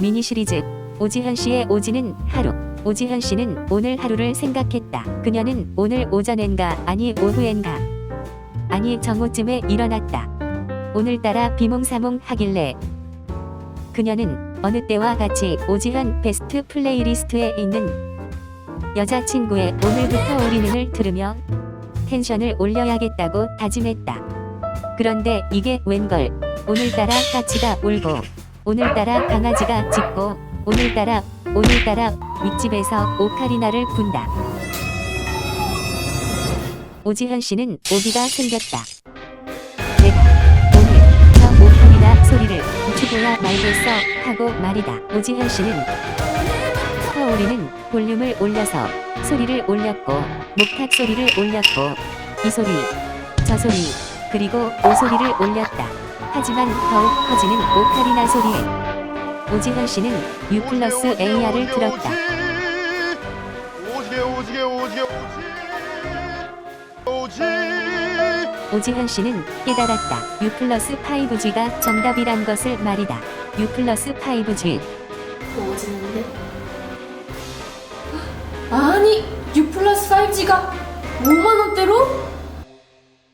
미니 시리즈 오지현 씨의 오지는 하루. 오지현 씨는 오늘 하루를 생각했다. 그녀는 오늘 오전엔가 아니 오후엔가 아니 정오쯤에 일어났다. 오늘따라 비몽사몽 하길래 그녀는 어느 때와 같이 오지현 베스트 플레이리스트에 있는 여자친구의 오늘부터 우리는을 들으며 텐션을 올려야겠다고 다짐했다. 그런데 이게 웬걸 오늘따라 까치가 울고 오늘따라 강아지가 짖고 오늘따라 오늘따라 윗집에서 오카리나를 분다. 오지현 씨는 오기가 생겼다. 내가 오늘 저 오카리나 소리를 주고야 말겠어 하고 말이다. 오지현 씨는 서울이는 볼륨을 올려서 소리를 올렸고 목탁 소리를 올렸고 이 소리 저 소리 그리고 오 소리를 올렸다. 하지만 더욱 커지는 오카리나 소리에 오지현 씨는 U 플러스 AR을 들었다. 오지게 오지게 오지게 오지 오지현 씨는 깨달았다. U 플러스 5G가 정답이란 것을 말이다. U 플러스 5G 오지는데? 아니, U 플러스 5G가 5만 원대로?